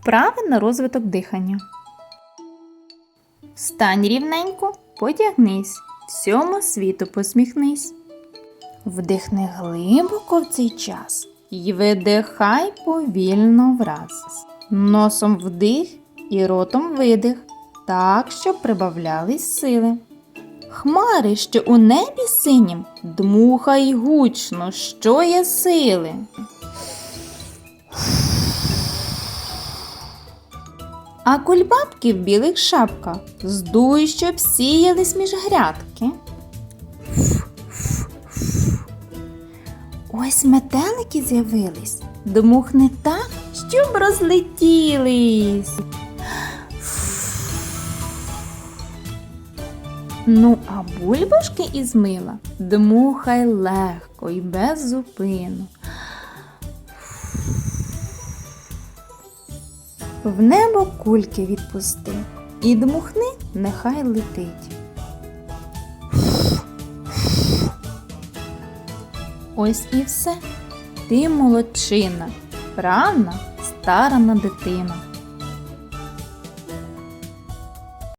Вправи на розвиток дихання. Стань рівненько, потягнись, всьому світу посміхнись. Вдихни глибоко в цей час і видихай повільно враз. Носом вдих і ротом видих, так, щоб прибавлялись сили. Хмари, що у небі синім, дмухай гучно, що є сили. А кульбабки в білих шапках здуй, щоб сіялись між грядки. Ось метелики з'явились, дмухни так, щоб розлетілись. Ну, а бульбашки із мила дмухай легко і без зупину. В небо кульки відпусти і дмухни, нехай летить. Ось і все. Ти молодчина, рана, старана дитина.